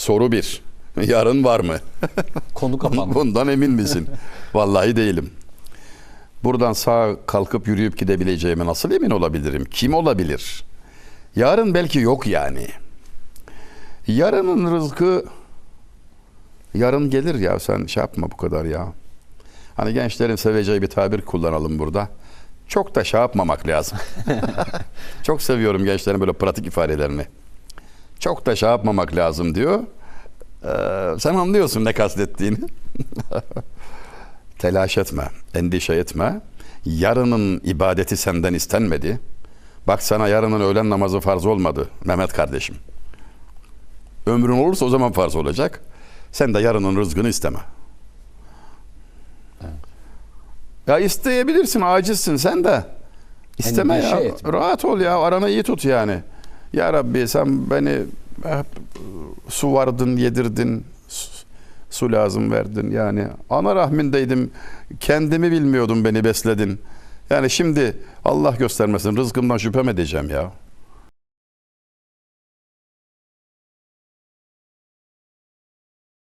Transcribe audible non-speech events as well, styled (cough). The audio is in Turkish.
Soru bir. Yarın var mı? (laughs) Konu kapandı. Bundan emin misin? (laughs) Vallahi değilim. Buradan sağ kalkıp yürüyüp gidebileceğime nasıl emin olabilirim? Kim olabilir? Yarın belki yok yani. Yarının rızkı yarın gelir ya sen şey yapma bu kadar ya. Hani gençlerin seveceği bir tabir kullanalım burada. Çok da şey yapmamak lazım. (laughs) Çok seviyorum gençlerin böyle pratik ifadelerini. Çok da şey yapmamak lazım diyor. Ee, sen anlıyorsun ne kastettiğini. (laughs) Telaş etme, endişe etme. Yarının ibadeti senden istenmedi. Bak sana yarının öğlen namazı farz olmadı Mehmet kardeşim. Ömrün olursa o zaman farz olacak. Sen de yarının rızkını isteme. Ya isteyebilirsin, acizsin sen de. İsteme Endişe ya. etme. Rahat ol ya, aranı iyi tut yani. Ya Rabbi sen beni hep su vardın, yedirdin, su- su lazım verdin. Yani ana rahmindeydim, kendimi bilmiyordum beni besledin. Yani şimdi Allah göstermesin rızkımdan şüphem edeceğim ya.